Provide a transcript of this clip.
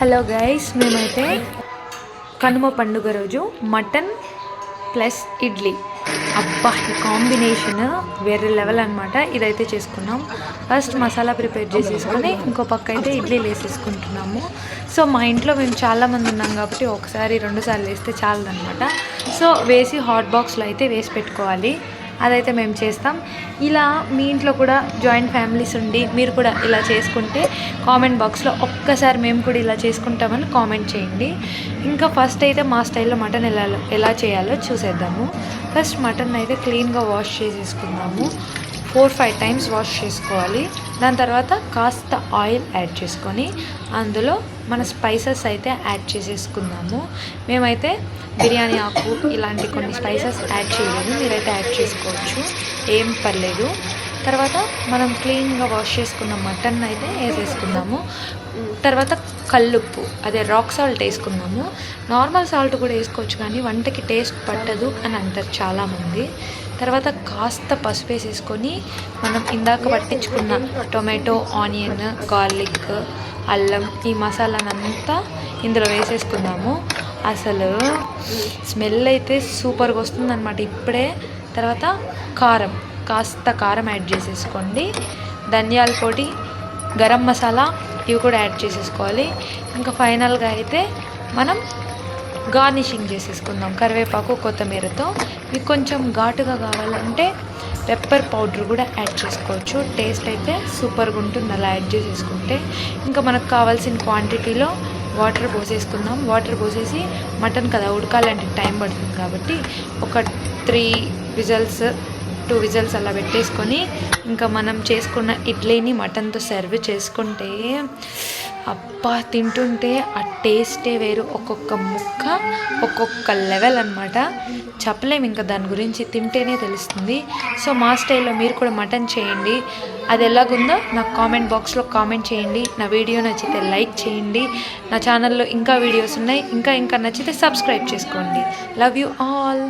Hello guys మేమైతే కనుమ పండుగ రోజు మటన్ ప్లస్ ఇడ్లీ. అబ్బా ఈ కాంబినేషన్ వేరే లెవెల్ అనమాట ఇదైతే చేసుకున్నాం. ఫస్ట్ మసాలా ప్రిపేర్ చేసేసుకొని ఇంకో పక్క అయితే ఇడ్లీ వేసేసుకుంటున్నాము సో మా ఇంట్లో మేము చాలామంది ఉన్నాం కాబట్టి ఒకసారి రెండుసార్లు వేస్తే చాలదనమాట సో వేసి హాట్ బాక్స్లో అయితే వేసి పెట్టుకోవాలి. అదైతే మేము చేస్తాం. ఇలా మీ ఇంట్లో కూడా జాయింట్ ఫ్యామిలీస్ ఉండి మీరు కూడా ఇలా చేసుకుంటే కామెంట్ బాక్స్లో ఒక్కసారి మేము కూడా ఇలా చేసుకుంటామని కామెంట్ చేయండి. ఇంకా ఫస్ట్ అయితే మా స్టైల్లో మటన్ ఎలా ఎలా చేయాలో చూసేద్దాము. ఫస్ట్ మటన్ అయితే క్లీన్గా వాష్ చేసేసుకుందాము. ఫోర్ ఫైవ్ టైమ్స్ వాష్ చేసుకోవాలి. దాని తర్వాత కాస్త ఆయిల్ యాడ్ చేసుకొని అందులో మన స్పైసెస్ అయితే యాడ్ చేసేసుకుందాము. మేమైతే బిర్యానీ ఆకు ఇలాంటి కొన్ని స్పైసెస్ యాడ్ చేయలేదు. మీరైతే యాడ్ చేసుకోవచ్చు. ఏం పర్లేదు. తర్వాత మనం క్లీన్గా వాష్ చేసుకున్న మటన్ అయితే వేసేసుకున్నాము తర్వాత కల్లుప్పు అదే రాక్ సాల్ట్ వేసుకున్నాము నార్మల్ సాల్ట్ కూడా వేసుకోవచ్చు కానీ వంటకి టేస్ట్ పట్టదు అని అంటారు చాలామంది. తర్వాత కాస్త పసుపు వేసేసుకొని మనం ఇందాక పట్టించుకున్న టొమాటో ఆనియన్ గార్లిక్ అల్లం ఈ మసాలానంతా ఇందులో వేసేసుకున్నాము అసలు స్మెల్ అయితే సూపర్గా వస్తుందన్నమాట ఇప్పుడే. తర్వాత కారం. కాస్త కారం యాడ్ చేసేసుకోండి. ధనియాల పొడి గరం మసాలా ఇవి కూడా యాడ్ చేసేసుకోవాలి. ఇంకా ఫైనల్గా అయితే మనం గార్నిషింగ్ చేసేసుకుందాం కరివేపాకు కొత్తిమీరతో. మీకు కొంచెం ఘాటుగా కావాలంటే పెప్పర్ పౌడర్ కూడా యాడ్ చేసుకోవచ్చు. టేస్ట్ అయితే సూపర్గా ఉంటుంది అలా యాడ్ చేసేసుకుంటే. ఇంకా మనకు కావాల్సిన క్వాంటిటీలో వాటర్ పోసేసుకుందాం. వాటర్ పోసేసి మటన్ కదా ఉడకాలంటే టైం పడుతుంది కాబట్టి ఒక త్రీ విజల్స్ టూ విజల్స్ అలా పెట్టేసుకొని ఇంకా మనం చేసుకున్న ఇడ్లీని మటన్తో సర్వ్ చేసుకుంటే అబ్బా తింటుంటే ఆ టేస్టే వేరు. ఒక్కొక్క ముక్క ఒక్కొక్క లెవెల్ అనమాట చెప్పలేము ఇంకా దాని గురించి తింటేనే తెలుస్తుంది. సో మా స్టైల్లో మీరు కూడా మటన్ చేయండి. అది ఎలాగుందో నాకు కామెంట్ బాక్స్లో కామెంట్ చేయండి. నా వీడియో నచ్చితే లైక్ చేయండి. నా ఛానల్లో ఇంకా వీడియోస్ ఉన్నాయి. ఇంకా ఇంకా నచ్చితే సబ్స్క్రైబ్ చేసుకోండి. Love you all.